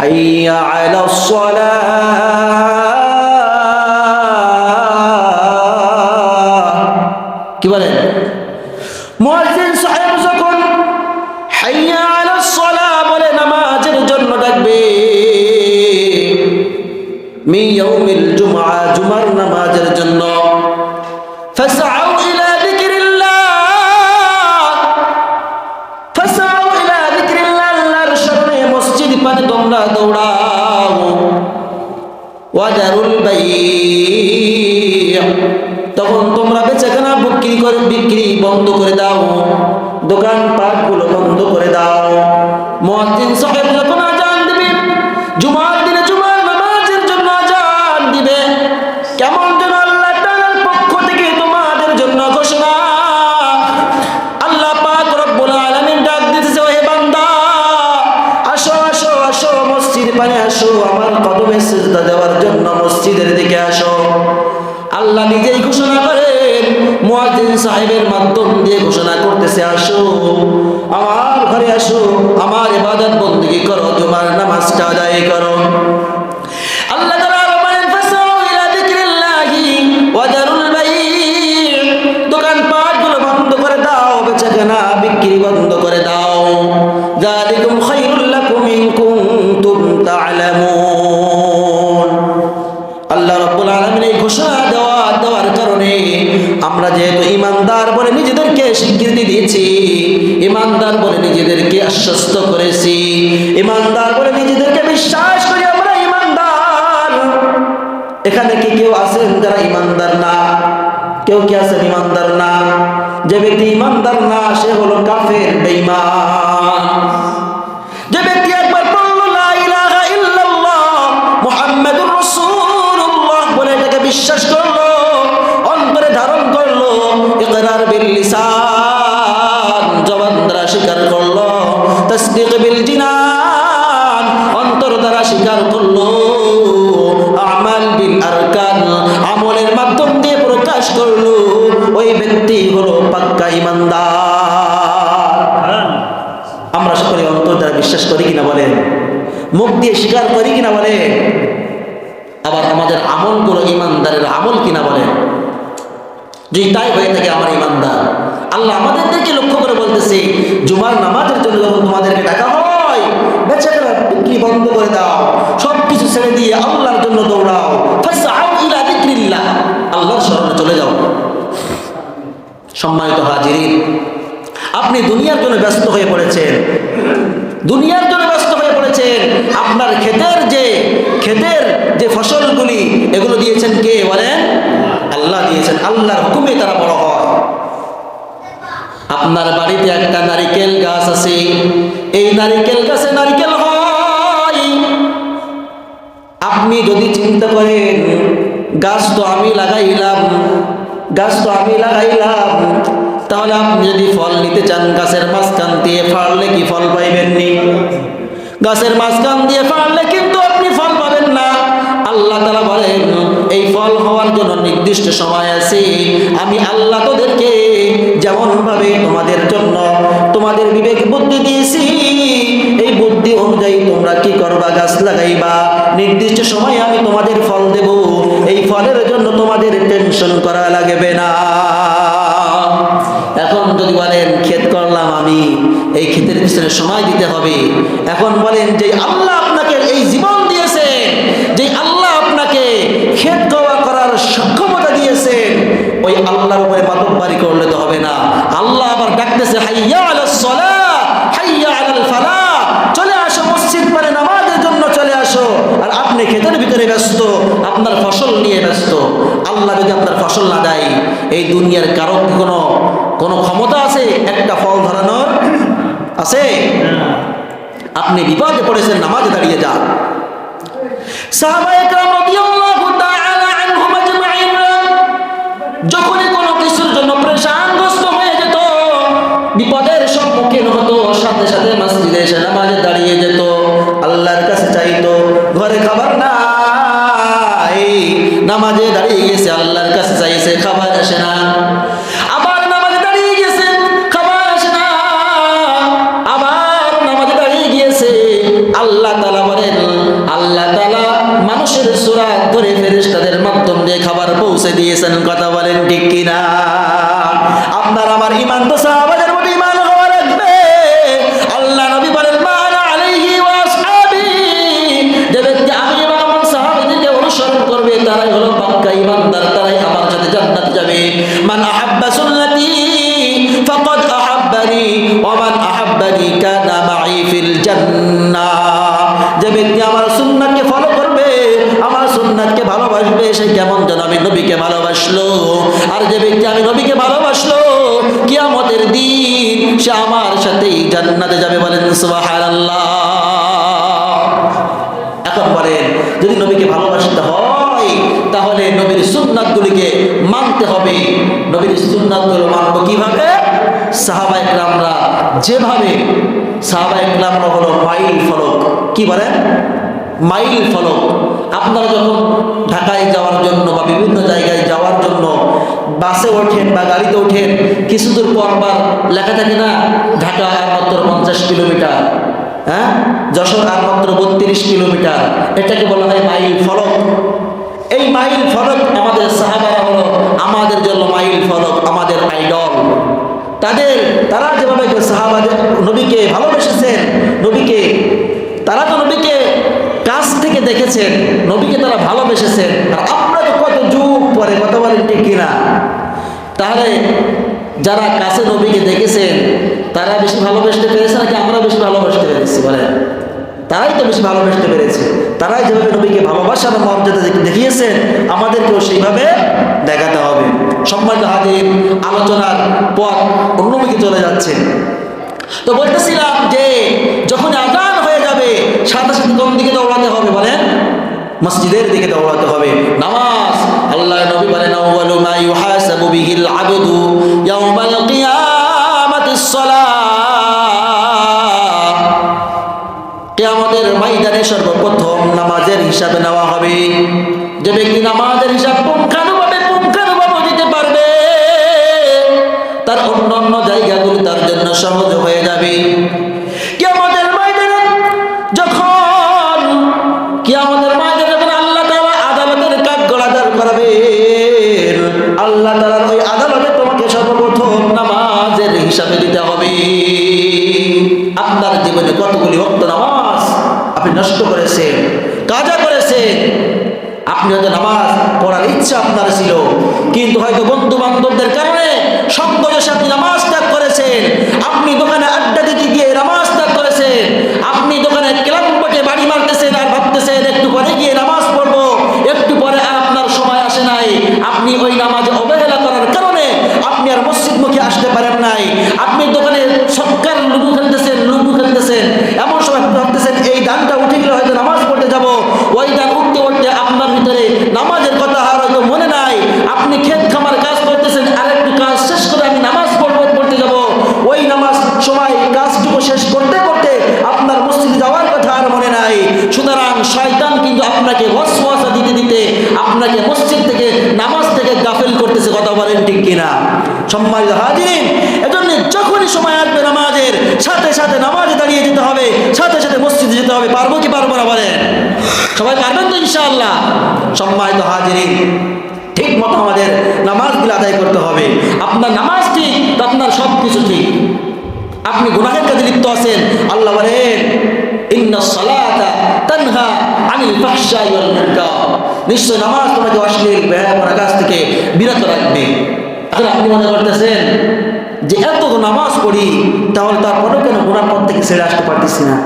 حي على الصلاة. তখন তোমরা বেচাকেনা বিক্রি করে, বিক্রি বন্ধ করে দাও। দোকান পাটগুলো বন্ধ করে দাও। মহাজিন সাহেব যখন আজান দিবে, জুমার মুয়াজ্জিন সাহেবের মাধ্যম দিয়ে ঘোষণা করতেছে, আসো, আমার ঘরে আসো, আমার ইবাদত বন্দী করো তোমার নামাজটা আদায় করো। ইমানদার বলে নিজেদেরকে আশ্বস্ত করেছি। ইমানদার বলে নিজেদেরকে বিশ্বাস করি, আমরা ইমানদার। এখানে কি কেউ আছেন যারা ইমানদার না? কেউ কি আছেন ইমানদার না? যে ব্যক্তি ইমানদার না, সে হলো কাফের, বেঈমান। এই নারিকেল গাছে নারিকেল হয়। আপনি যদি চিন্তা করেন, গাছ তো আমি লাগাইলাম, গাছ তো আমি লাগাইলাম, তাহলে আপনি যদি ফল নিতে চান, গাছের মাঝখান দিয়ে ফাড়লে কি ফল পাইবেননি গাছের মাঝখান দিয়ে ফাড়লে কিন্তু আপনি ফল পাবেন না আল্লাহ তালা বলেন, এই ফল হওয়ার জন্য নির্দিষ্ট সময় আছে। আমি আল্লাহ তোদেরকে যেমনভাবে তোমাদের জন্য তোমাদের বিবেক বুদ্ধি দিয়েছি, এই বুদ্ধি অনুযায়ী তোমরা কি করবা? গাছ লাগাইবা। নির্দিষ্ট সময় আমি তোমাদের ফল দেব। এই ফলের জন্য তোমাদের টেনশন করা লাগবে না। এখন যদি বলেন, ক্ষেত করলাম আমি, এই ক্ষেতের পিছনে সময় দিতে হবে। এখন বলেন যে, আল্লাহ আপনাকে এই জীবন দিয়েছেন যে আল্লাহ আপনাকে ক্ষেত খাওয়া করার সক্ষমতা দিয়েছেন ওই আল্লাহর উপরে পাতকবারি করলে তো হবে না আল্লাহ আবার ডাকতেছে হাইয়া আলাস সালাহ হাইয়া আলাল ফালাহ চলে আসো মসজিদ মানে নামাজের জন্য চলে আসো আর আপনি ক্ষেতের ভিতরে ব্যস্ত আপনার ফসল নিয়ে ব্যস্ত আল্লাহ যদি আপনার ফসল না দেয় এই দুনিয়ার কারও কোনো কোনো ক্ষমতা আছে? একটা ফল ধরানোর আছে? আপনি বিপদে পড়েছেন, নামাজে দাঁড়িয়ে যান। যখনই কোনো কিছুর জন্য হয়ে যেত, বিপদের সম্মুখীন হতো, সাথে সাথে মসজিদে এসে নামাজে দাঁড়িয়ে যেত, আল্লাহর কাছে চাইতো, ঘরে খাবার নাই, নামাজে দাঁড়িয়ে গেছে, আল্লাহর কাছে চাইছে খাবার আসে না। খাবার আল্লাহ তালা মানুষের খাবার পৌঁছে দিয়েছেন। কথা বলেন ঠিক কিনা? আপনার আমার ইমান তো সব আর যে ব্যক্তি আমি নবীকে ভালোবাসলো, কিয়ামতের দিন সে আমার সাথেই জান্নাতে যাবে বলেন এখন বলেন, যদি নবীকে ভালোবাসতে হয়, তাহলে নবীর সুন্নাতগুলিকে মানতে হবে। নবীর সুন্নাতগুলো মানব কীভাবে? সাহাবা ইকরামরা যেভাবে সাহাবা ইকরামরা হলো মাইল ফলক। কি বলেন? মাইল ফলক। আপনারা যখন ঢাকায় যাওয়ার জন্য বা বিভিন্ন জায়গায় যাওয়ার জন্য বাসে ওঠেন বা গাড়িতে ওঠেন কিছু দূর পর পর লেখা থাকে না, ঢাকা আর মাত্র পঞ্চাশ কিলোমিটার হ্যাঁ? যশোর আর মাত্র বত্রিশ কিলোমিটার, এটাকে বলা হয় মাইল ফলক। এই মাইল ফলক আমাদের সাহাবারা হলো আমাদের জন্য মাইল ফলক, আমাদের আইডল। তাদের, তারা যেভাবে সাহাবাদের নবীকে ভালোবেসেছেন, নবীকে, তারা তো নবীকে কাছ থেকে দেখেছেন নবীকে ভালোবেসেছেন আর তো কত যুগ পরে কথা বলেন ঠিক কিনা? তাহলে যারা কাছে নবীকে দেখেছেন, তারা বেশি ভালোবাসতে পেরেছে নাকি আমরা বেশি ভালোবাসতে পেরেছি বলেন? তারাই তো বেশি ভালোবাসতে পেরেছে। তারাই যেভাবে নবীকে ভালোবাসার মর্যাদা দেখিয়েছেন, আমাদেরকেও সেইভাবে দেখাতে হবে। সম্মানিত হাজির, আলোচনার পথ অন্যদিকে চলে যাচ্ছে। তো বলতেছিলাম যে যখন আজান হয়ে যাবে, সাথে সাথে কোন দিকে দৌড়াতে হবে বলেন? মসজিদের দিকে দৌড়াতে হবে। নামাজ আল্লাহ নবী বলেন, আউয়ালু মা ইউহাসাবু বিহিল আবদু ইয়াউমাল কিয়ামাতিস সালাহ কিয়ামতের ময়দানে সর্বপ্রথম নামাজের হিসাবে নেওয়া হবে। যে ব্যক্তি নামাজের হিসাব পুঙ্খানুভাবে পুঙ্খানুভাবে দিতে পারবে, তার অন্যান্য অন্য জায়গাগুলি তার জন্য সহজ হয়ে আপনি হয়তো নামাজ পড়ার ইচ্ছা আপনার ছিল কিন্তু হয়তো বন্ধু বান্ধবদের কারণে সংকোচে আপনি নামাজ ত্যাগ করেছেন আপনি দোকানে আড্ডা দিতে গিয়ে নামাজ ত্যাগ করেছেন আপনি দোকানে ক্লাম্পটে বাড়ি মারতেছেন আর ভাবতেছেন একটু পরে গিয়ে নামাজ পড়ব একটু পরে আর আপনার সময় আসে নাই আপনি ওই নামাজে অবহেলা করার কারণে আপনি আর মসজিদ মুখে আসতে পারেন নাই আপনি দোকানে সরকার লুডু খেলতেছেন লুডু খেলতেছেন এমন সময় আপনি ভাবতেছেন এই দানটা উঠে গেলে হয়তো নামাজ পড়তে যাব ওই দান উঠতে উঠতে আপনার ভিতরে নামাজের কথা আর হয়তো মনে নাই আপনি ক্ষেত খামার কাজ করতেছেন আর একটু কাজ শেষ করে আমি নামাজ পড়ব পড়তে যাব ওই নামাজ সময় কাজটুকু শেষ করতে করতে আপনার মসজিদে যাওয়ার কথা আর মনে নাই সুতরাং শয়তান কিন্তু আপনাকে ওয়াসওয়াসা দিতে দিতে আপনাকে মসজিদ থেকে নামাজ থেকে গাফেল করতেছে কথা বলেন ঠিক কিনা? সম্মানিত হাজিরিন, এজন্য যখনই সময় আসবে নামাজের, সাথে সাথে নামাজে দাঁড়িয়ে যেতে হবে, সাথে সাথে মসজিদে যেতে হবে, পারব কি পারব না বলেন? সবাই পারবেন তো ইনশাআল্লাহ? সম্মানিত হাজিরিন, ঠিক মতো আমাদের নামাজগুলো আদায় করতে হবে। আপনার নামাজ ঠিক আপনার সব কিছু ঠিক। আপনি গুনাহের কাজে লিপ্ত আছেন, আল্লাহ বলেন ইন্না সালাতা তানহা আনিল ফাহশাই ওয়াল মুনকার। নিশ্চয় নামাজ তোমাকে অশ্লীল ব্যয়াপনা কাছ থেকে বিরত রাখবে। এখন আপনি মনে করতেছেন যে এত নামাজ পড়ি, তাহলে তারপরেও কেন গুনার পথ থেকে ছেড়ে আসতে পারতেছি না।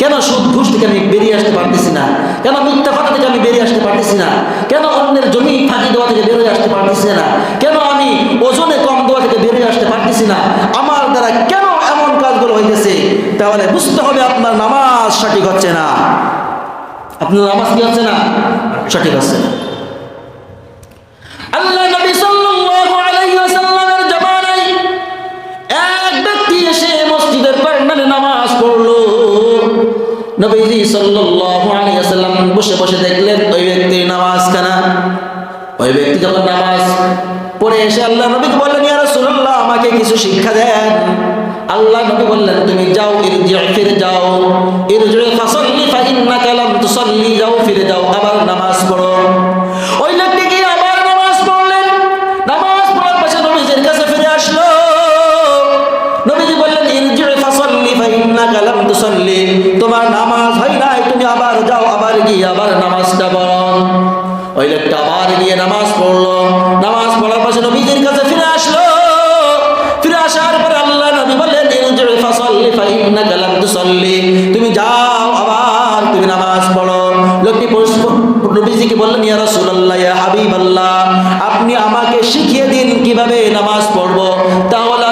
কেন সুদ, ঘুষ থেকে আমি বেরিয়ে আসতে পারতেছি না? কেন মিথ্যা কথা থেকে আমি বেরিয়ে আসতে পারতেছি না? কেন অন্যের জমি ফাঁকি দেওয়া থেকে বেরিয়ে আসতে পারতেছি না? কেন আমি ওজনে কম দেওয়া থেকে বেরিয়ে আসতে পারতেছি না? আমার দ্বারা কেন এমন কাজগুলো হইতেছে? তাহলে বুঝতে হবে আপনার নামাজ সঠিক হচ্ছে না। আপনার নামাজ কি হচ্ছে না? সঠিক হচ্ছে আল্লাহ নবী বসে বসে দেখলেন, ওই ব্যক্তির নামাজ খানা ওই ব্যক্তি যখন নামাজ পড়ে এসে আল্লাহ নবীকে বললেন আমাকে কিছু শিক্ষা দেন। আল্লাহ নবী বললেন, তুমি যাও ইরজি ফিরে যাও। ইরজি ফাসাল্লি যাও ফিরে যাও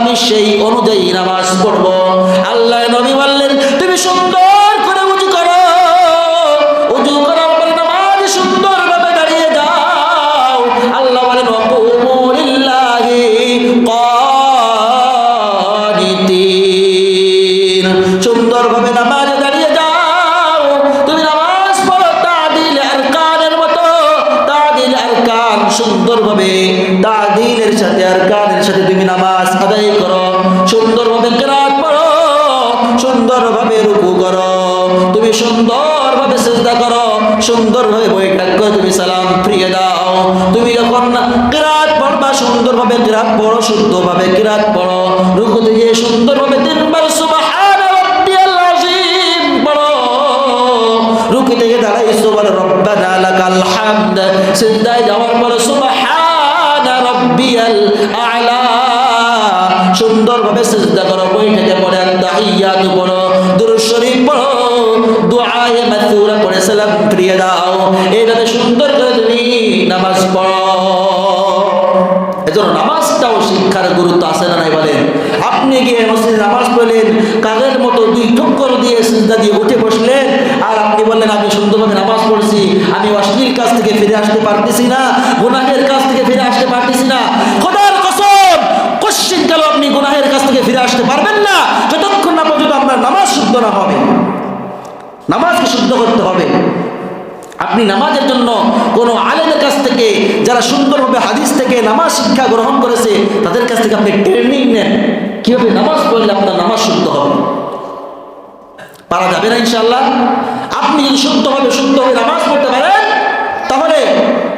আমি সেই অনুযায়ী নামাজ পড়ব। কিরাত পড়ো রুকু থেকে সুন্দরভাবে তিনবার রুকু থেকে দাঁড়াই সুবহান রব্বানা লাকাল হামদ। সিজদায় যাওয়ার সুবহান আ'লা। সুন্দরভাবে সিজদা করো, বৈঠকে পড়ে তাহিয়াত পড়ো, দুরূদ শরীফ পড়ো দুআয়ে মাসুরা পড়ে, সালাম ফিরিয়ে দাও। এইভাবে সুন্দর করে তুমি নামাজ পড়ো। এজন্য নামাজটাও শিক্ষার গুরুত্ব আছে না নাই বলেন আপনি গিয়ে নামাজ কাগের মতো দুই ঠুক্কর দিয়ে সিজদা দিয়ে উঠে বসলেন। আর আপনি বললেন, আমি সুন্দরভাবে নামাজ পড়ছি, আমি অশ্লীল কাজ থেকে ফিরে আসতে পারতেছি না, গুনাহের কাজ থেকে ফিরে আসতে পারতেছি না। খোদার কসম, কোশ্চিন কালো আপনি গুনাহের কাছ থেকে ফিরে আসতে পারবেন না? যতক্ষণ না পর্যন্ত আপনার নামাজ শুদ্ধ না হবে, নামাজকে শুদ্ধ করতে হবে। আপনি নামাজের জন্য কোনো আলেমের কাছ থেকে, যারা সুন্দরভাবে হাদিস থেকে নামাজ শিক্ষা গ্রহণ করেছে, তাদের কাছ থেকে আপনি ট্রেনিং নেন। কীভাবে নামাজ পড়লে আপনার নামাজ শুদ্ধ হবে? পারা যাবে না ইনশাল্লাহ আপনি যদি শুদ্ধভাবে শুদ্ধভাবে নামাজ পড়তে পারেন, তাহলে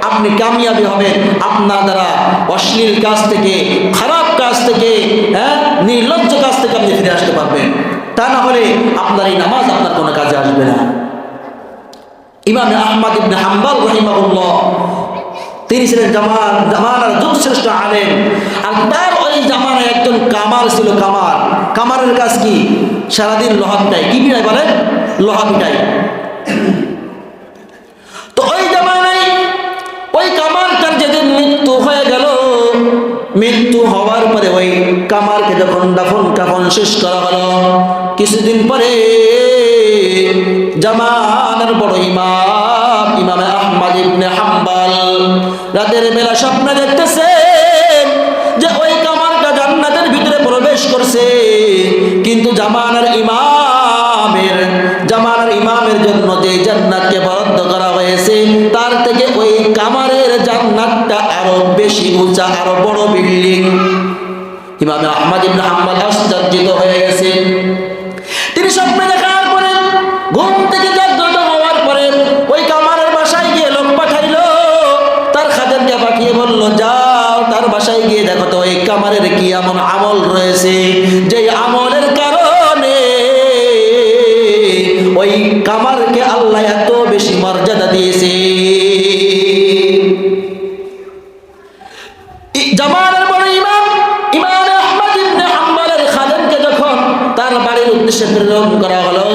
আপনি কামিয়াবি হবেন। আপনার দ্বারা অশ্লীল কাজ থেকে, খারাপ কাজ থেকে হ্যাঁ নির্লজ্জ কাজ থেকে আপনি ফিরে আসতে পারবেন। তা না হলে আপনার এই নামাজ আপনার কোনো কাজে আসবে না। ইমামে আহমদ ইবনে হাম্বাল রহিমাহুল্লাহ, তিনি ছিলেন জামান জামানার যুগশ্রেষ্ঠ আলেম। আর তার কামার ছিল কামার। কামারের কাজ কি? সারাদিন লোহা পিটাই কি পিটাই বলেন? লোহা পিটাই তো ওই জামানায় ওই কামারটার যেদিন মৃত্যু হয়ে গেল, মৃত্যু হওয়ার পরে ওই কামারকে যখন দাফন কাফন শেষ করা হলো, কিছুদিন পরে জামানার বড় ইমাম, ইমামে আহমদ ইবনে হাম্বাল, রাতের বেলা স্বপ্ন দেখতেছেন জামানার ইমামের জামানার ইমামের জন্য যে জান্নাতকে বরাদ্দ করা হয়েছে, তার থেকে ওই কামারের জান্নাতটা আরও বেশি উঁচা, আরও বড় বিল্ডিং। ইমামে আহমদ ইবনে হাম্বাল আশ্চর্যিত হয়ে গেছে। তিনি স্বপ্নে আল্লাহ এত বেশি মর্যাদা দিয়েছে। তার বাড়ির করা হলো,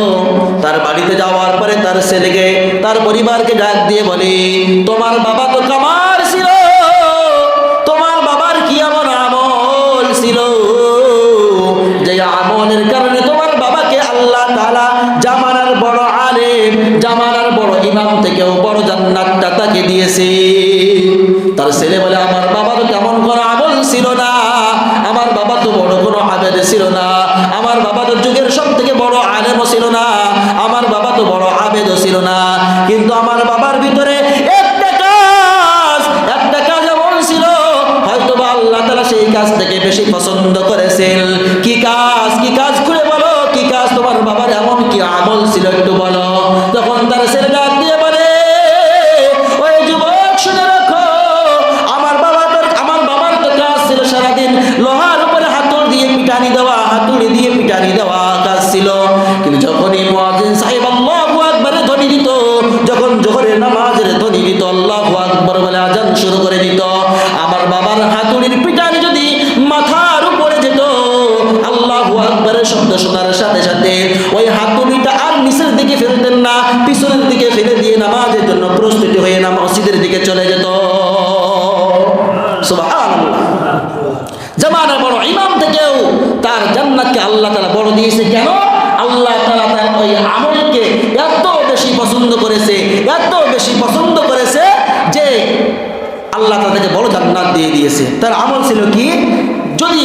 তার বাড়িতে যাওয়ার পরে তার ছেলেকে, তার পরিবারকে ডাক দিয়ে বলে তার ছেলে বলে, আমার বাবা তো তেমন কোনো আমল ছিল না। আমার বাবা তো বড় কোনো আবেদ ছিল না। আমার বাবা তো যুগের সব থেকে বড় আলেমও ছিল না। আমার বাবা তো বড় আবেদও ছিল না। কিন্তু আমার বাবার ভিতরে একটা কাজ একটা কাজ এমন ছিল। হয়তো বা আল্লাহ তালা সেই কাজ থেকে বেশি পছন্দ করেছেন। দিয়েছে। তার আমল ছিল কি? যদি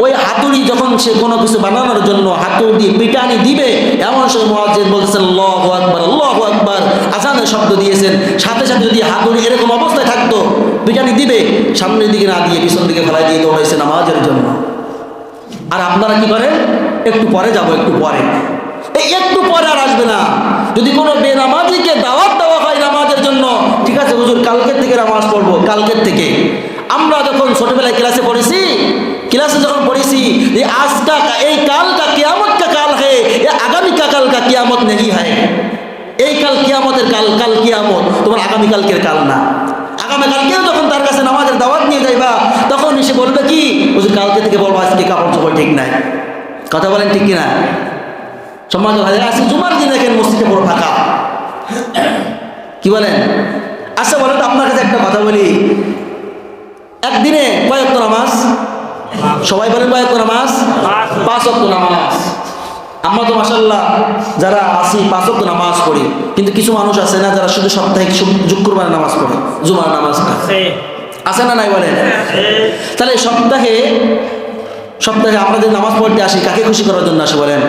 ওই হাতুড়ি যখন সে কোনো কিছু বানানোর জন্য হাতুড়ি, পিটানি দিবে, এমন সময় মহাজিদ বলতেছেন আল্লাহ আকবার আল্লাহ আকবার। আজানের শব্দ দিয়েছেন। সাথে সাথে যদি হাতুড়ি এরকম অবস্থায় থাকতো, পিটানি দিবে, সামনের দিকে না দিয়ে পিছন দিকে ফেলাই দিয়ে দৌড়াইছে নামাজের জন্য। আর আপনারা কি করেন? একটু পরে যাব, একটু পরে। এই একটু পরে আর আসবে না। যদি কোনো বেনামাজিকে দাওয়াত দেওয়া হয় নামাজের জন্য, ঠিক আছে হুজুর, কালকের থেকে নামাজ পড়ব, কালকের থেকে। আমরা যখন ছোটবেলায় ক্লাসে পড়েছি, ক্লাসে যখন পড়েছি যে আজ আজকা এই কাল কা কিয়ামত কা কাল হে আগামী কা কাল কা কিয়ামত নেই হয় এই কাল কিয়ামতের কাল কাল কিয়ামত, তোমার আগামীকালকের কাল না। আগামীকালকেও যখন তার কাছে নামাজের দাওয়াত নিয়ে যাইবা, তখন সে বলবে কি, হুজুর, কালকে থেকে বলব, আজকে কাপড় চোপড় ঠিক নাই? কথা বলেন ঠিক কিনা? ভাই আজকে জুমার দিন দেখেন মসজিদে পুরো ফাঁকা। কি বলেন? আচ্ছা বলেন আপনার কাছে একটা কথা বলি একদিনে কয়েকটা নামাজ সবাই বলেন কয়েকটা নামাজ? পাঁচ অক্ট নামাজ। আমরা তো মাসাল্লাহ যারা আসি পাঁচ অক্ট নামাজ পড়ি কিন্তু কিছু মানুষ আছে না যারা শুধু সাপ্তাহিক শুক্রবার নামাজ পড়ে জুমার নামাজটা আছে না নাই বলেন তাহলে সপ্তাহে সপ্তাহে আমরা যে নামাজ পড়তে আসি কাকে খুশি করার জন্য আসি বলেন?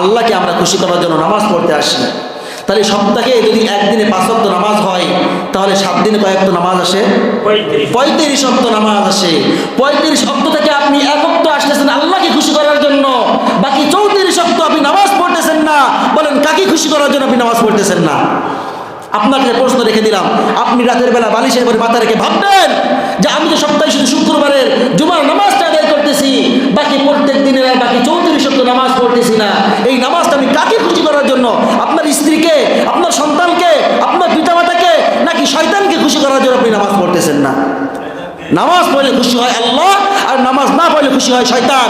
আল্লাহকে। আমরা খুশি করার জন্য নামাজ পড়তে আসি। তাহলে সপ্তাহে যদি একদিনে পাঁচ অক্ট নামাজ হয় তাহলে সাত দিনে কয়েকটা নামাজ আসে? পঁয়ত্রিশ। অক্ট নামাজ আসে পঁয়ত্রিশ অক্ট থেকে আপনি এক অক্ট আসতেছেন আল্লাহকে খুশি করার জন্য বাকি চৌত্রিশ অক্ট আপনি নামাজ পড়তেছেন না বলেন কাকে খুশি করার জন্য আপনি নামাজ পড়তেছেন না আপনাকে প্রশ্ন রেখে দিলাম। আপনি রাতের বেলা বালিশের উপরে মাথা রেখে ভাববেন যে আমি তো সপ্তাহে শুধু শুক্রবারের জুমার নামাজটা আদায় করতেছি, বাকি প্রত্যেক দিনের বাকি চৌত্রিশ সপ্তাহ নামাজ পড়তেছি না। এই নামাজটা আমি কাকে খুশি করার জন্য? আপনার স্ত্রীকে, আপনার সন্তানকে, আপনার পিতামাতাকে, নাকি শয়তানকে খুশি করার জন্য আপনি নামাজ পড়তেছেন না? নামাজ পড়লে খুশি হয় আল্লাহ, আর নামাজ না পড়লে খুশি হয় শয়তান।